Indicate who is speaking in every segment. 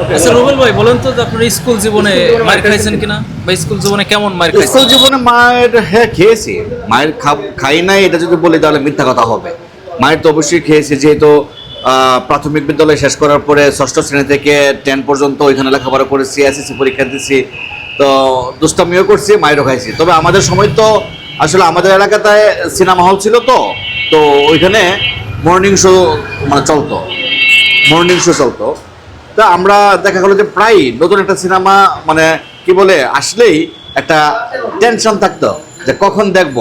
Speaker 1: আচ্ছা রুবেল ভাই বলেন তো আপনার স্কুল জীবনে মার খাইছেন কিনা? বা স্কুল জীবনে কেমন মার খাইছেন?
Speaker 2: স্কুল জীবনে মায়ের হ্যাঁ খেয়েছি। মায়ের খাই নাই এটা যদি বলি তাহলে মিথ্যা কথা হবে। মায়ের তো অবশ্যই খেয়েছি যেহেতু প্রাথমিক বিদ্যালয় শেষ করার পরে ষষ্ঠ শ্রেণি থেকে টেন পর্যন্ত ওইখানে লেখাপড়া করেছি এসএসসি পরীক্ষা দিয়েছি তো দুষ্টামিও করছি মায়েরও খাইছি। তবে আমাদের সময় তো আসলে আমাদের এলাকাতে সিনেমা হল ছিল তো তো ওইখানে মর্নিং শো মানে চলতো। মর্নিং শো চলতো। তা আমরা দেখা গেলো যে প্রায় নতুন একটা সিনেমা মানে কি বলে, আসলেই একটা টেনশন থাকতো যে কখন দেখব।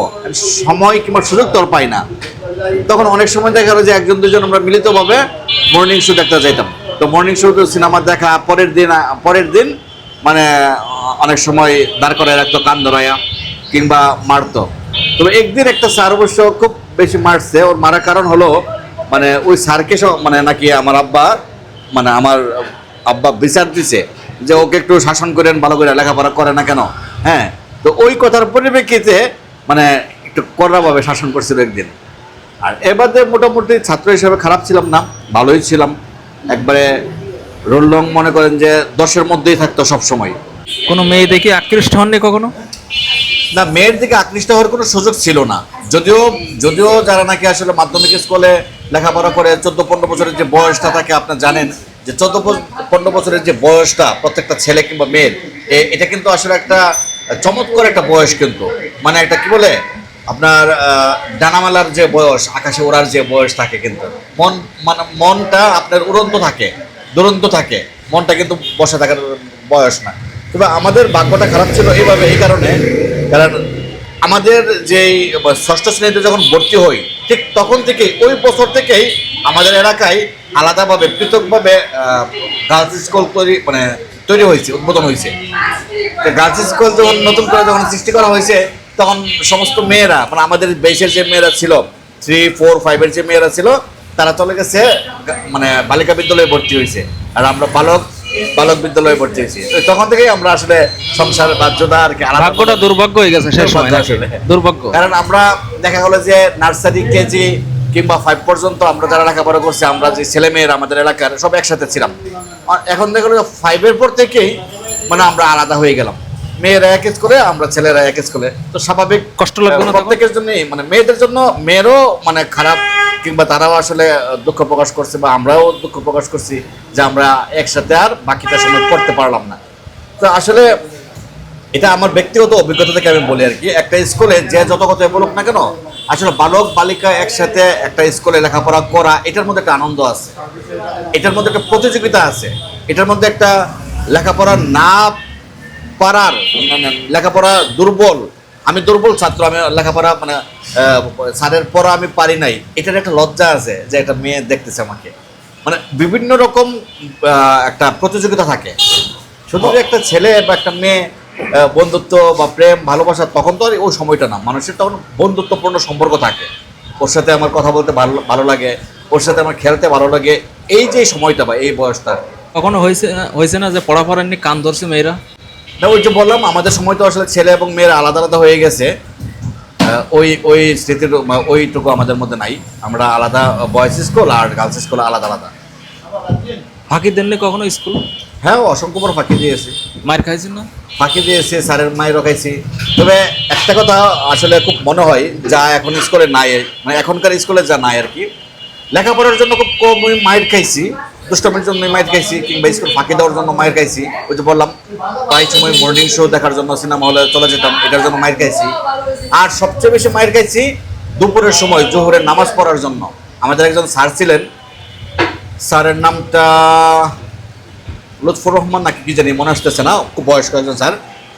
Speaker 2: সময় কিংবা সুযোগ তো আর পাই না। তখন অনেক সময় দেখা গেলো যে একজন, দুজন আমরা মিলিতভাবে মর্নিং শো দেখতে যাইতাম। তো মর্নিং শো তো সিনেমা দেখা পরের দিন পরের দিন মানে অনেক সময় দাঁড় করে রাখতো, কান ধরাইয়া কিংবা মারতো। তবে একদিন একটা স্যার অবশ্য খুব বেশি মারছে। ওর মারার কারণ হলো মানে ওই স্যারকে মানে নাকি আমার আব্বা মানে আমার আব্বা বিচার দিছে যে ওকে একটু শাসন করেন ভালো করে লেখাপড়া করে না কেন? হ্যাঁ? তো ওই কথার পরিপ্রেক্ষিতে মানে একটু কড়াভাবে শাসন করছিল একদিন। আর এবারে মোটামুটি ছাত্র হিসেবে খারাপ ছিলাম না ভালোই ছিলাম। একবারে রোল মনে করেন যে দশের মধ্যেই থাকতো সব সময়
Speaker 1: কোনো মেয়ে দেখে আকৃষ্ট হননি কখনো?
Speaker 2: না মেয়ের দিকে আকৃষ্ট হওয়ার কোনো সুযোগ ছিল না। যদিও যদিও যারা নাকি আসলে মাধ্যমিক স্কুলে লেখাপড়া করে চোদ্দ পনেরো বছরের যে বয়সটা থাকে আপনার জানেন, যে চোদ্দ পনেরো বছরের যে বয়সটা প্রত্যেকটা ছেলে কিংবা মেয়ের এটা কিন্তু আসলে একটা চমৎকার একটা বয়স কিন্তু। মানে একটা কি বলে? আপনার ডানামালার যে বয়স, আকাশে ওড়ার যে বয়স থাকে কিন্তু। মন মানে মনটা আপনার উড়ন্ত থাকে, দুরন্ত থাকে। মনটা কিন্তু বসে থাকার বয়স না। তবে আমাদের ভাগ্যটা খারাপ ছিল এইভাবে, এই কারণে কারণ আমাদের যেই ষষ্ঠ শ্রেণীতে যখন ভর্তি হই, ঠিক তখন থেকে ওই বছর থেকেই আমাদের এলাকায় আলাদাভাবে, পৃথকভাবে গার্লস স্কুল তৈরি মানে তৈরি হয়েছে, উদ্বোধন হয়েছে। গার্লস স্কুল যখন নতুন করে যখন সৃষ্টি করা হয়েছে, তখন সমস্ত মেয়েরা মানে আমাদের বেশের যে মেয়েরা ছিল থ্রি ফোর ফাইভের যে মেয়েরা ছিল, তারা চলে গেছে মানে বালিকা বিদ্যালয়ে ভর্তি হয়েছে। আর আমরা বালক বালক বিদ্যালয়ে ভর্তি হয়েছি। তখন থেকেই আমরা আসলে সংসার বাধ্যতা আর কি
Speaker 1: ভাগ্যটা দুর্ভাগ্য হয়ে গেছে সেই সময়
Speaker 2: আসলে।
Speaker 1: দুর্ভাগ্য।
Speaker 2: কারণ আমরা দেখা গেলো যে নার্সারি কেজি কিংবা ফাইভ পর্যন্ত আমরা যারা লেখাপড়া করছি আমরা যে ছেলে মেয়েরা আমাদের এলাকার সব একসাথে ছিলাম। আর এখন দেখা গেলো ফাইভের পর থেকেই মানে আমরা আলাদা হয়ে গেলাম। মেয়েরা এক স্কুলে আমরা ছেলেরা এক স্কুলে তো স্বাভাবিক
Speaker 1: কষ্ট লাগবে
Speaker 2: প্রত্যেকের জন্যই মানে মেয়েদের জন্য মেয়েরও মানে খারাপ কিংবা তারাও আসলে দুঃখ প্রকাশ করছে বা আমরাও দুঃখ প্রকাশ করছি যে আমরা একসাথে আর বাকিটা সময় করতে পারলাম না। তো আসলে এটা আমার ব্যক্তিগত অভিজ্ঞতা থেকে আমি বলি আর কি। একটা স্কুলে যে যত কথা বলুক না কেন, আসলে বালক বালিকা একসাথে একটা স্কুলে লেখাপড়া করা, এটার মধ্যে একটা আনন্দ আছে। এটার মধ্যে একটা প্রতিযোগিতা আছে। এটার মধ্যে একটা লেখাপড়া না পারার, লেখাপড়া দুর্বল আমি দুর্বল ছাত্র, আমি লেখাপড়া মানে স্যারের পড়া আমি পারি নাই। এটার একটা লজ্জা আছে যে একটা মেয়ে দেখতেছে আমাকে। মানে বিভিন্ন রকম একটা প্রতিযোগিতা থাকে। শুধু একটা ছেলে বা একটা মেয়ে বন্ধুত্ব বা প্রেম, ভালোবাসা, তখন তো আর ওই সময়টা না। মানুষের তখন বন্ধুত্বপূর্ণ সম্পর্ক থাকে। ওর সাথে আমার কথা বলতে ভালো ভালো লাগে, ওর সাথে আমার খেলতে ভালো লাগে। এই যে সময়টা বা এই বয়সটা।
Speaker 1: কখনো হয়েছে হয়েছে না যে পড়াফড়া নিয়ে কান ধরছে মেয়েরা?
Speaker 2: না ওই যে বললাম আমাদের সময় তো আসলে ছেলে এবং মেয়েরা আলাদা আলাদা হয়ে গেছে। ওই ওই স্মৃতির ওইটুকু আমাদের মধ্যে নাই। আমরা আলাদা বয়েজ স্কুল আর গার্লস স্কুল আলাদা আলাদা।
Speaker 1: ফাঁকি দেননি কখনো স্কুল
Speaker 2: হ্যাঁ অসংখ্য অসংখ্যবার ফাঁকি দিয়েছি।
Speaker 1: মায়ের খাইছেন না?
Speaker 2: ফাঁকি দিয়েছি স্যারের মায়ের রখাইছি তবে একটা কথা আসলে খুব মনে হয় যা এখন স্কুলে নাই মানে এখনকার স্কুলে যা নাই আর কি। লেখাপড়ার জন্য খুব কম ওই মায়ের খাইছি। দুষ্টমের জন্য মায়ের খাইছি, কিংবা স্কুল ফাঁকি দেওয়ার জন্য মায়ের খাইছি, ওই যে বললাম, প্রায় সময় মর্নিং শো দেখার জন্য সিনেমা হলে চলে যেতাম, এটার জন্য মায়ের খাইছি। আর সবচেয়ে বেশি মায়ের খাইছি দুপুরের সময়, জোহরের নামাজ পড়ার জন্য। আমাদের একজন স্যার ছিলেন, স্যারের নামটা লুৎফুর রহমান নাকি কি জানি, মনে আসতেছে না, খুব বয়স্ক একজন স্যার,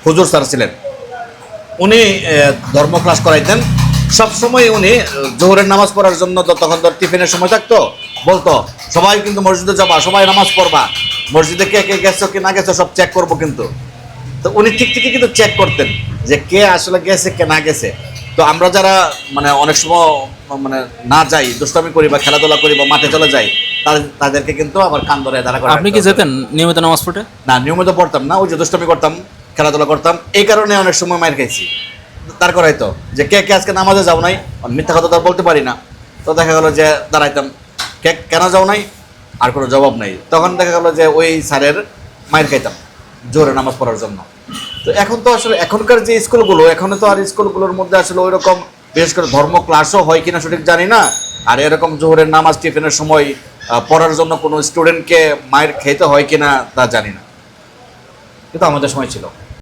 Speaker 2: হুজুর স্যার ছিলেন। উনি ধর্ম ক্লাস করাইতেন। সবসময় উনি, জোহরের নামাজ পড়ার জন্য তখন তো টিফিনের সময় থাকতো বলতো সবাই কিন্তু মসজিদে যাবা সবাই নামাজ পড়বা। মসজিদে কে কে গেছো কি না গেছো সব চেক করব কিন্তু। তো উনি ঠিক ঠিকই কিন্তু চেক করতেন যে কে আসলে গেছে কে না গেছে। তো আমরা যারা মানে অনেক সময় মানে না যাই দুষ্টামি করি বা খেলাধুলা করি বা মাঠে চলে যাই তাদেরকে কিন্তু আবার কান ধরে দাঁড়া করা
Speaker 1: আপনি কি যেতেন নিয়মিত নামাজ পড়তে?
Speaker 2: না নিয়মিত পড়তাম না ওই যে দুষ্টামি করতাম খেলাধুলা করতাম এই কারণে অনেক সময় মার খাইছি। তার করাইতো যে কে কে আজকে নামাজে যাও নাই মিথ্যা কথা তো বলতে পারি না। তো দেখা গেলো যে দাঁড়াইতাম কে কেন যাও নাই? আর কোনো জবাব নাই। তখন দেখা গেলো যে ওই স্যারের মায়ের খাইতাম, জোরে নামাজ পড়ার জন্য। তো এখন তো আসলে এখনকার যে স্কুলগুলো, এখনও তো আর স্কুলগুলোর মধ্যে আসলে ওই রকম বিশেষ করে ধর্ম ক্লাসও হয় কিনা সঠিক জানি না। আর এরকম জোহরের নামাজ টিফিনের সময় পড়ার জন্য কোনো স্টুডেন্টকে মায়ের খেতে হয় কিনা তা জানি না। কিন্তু আমাদের সময় ছিল।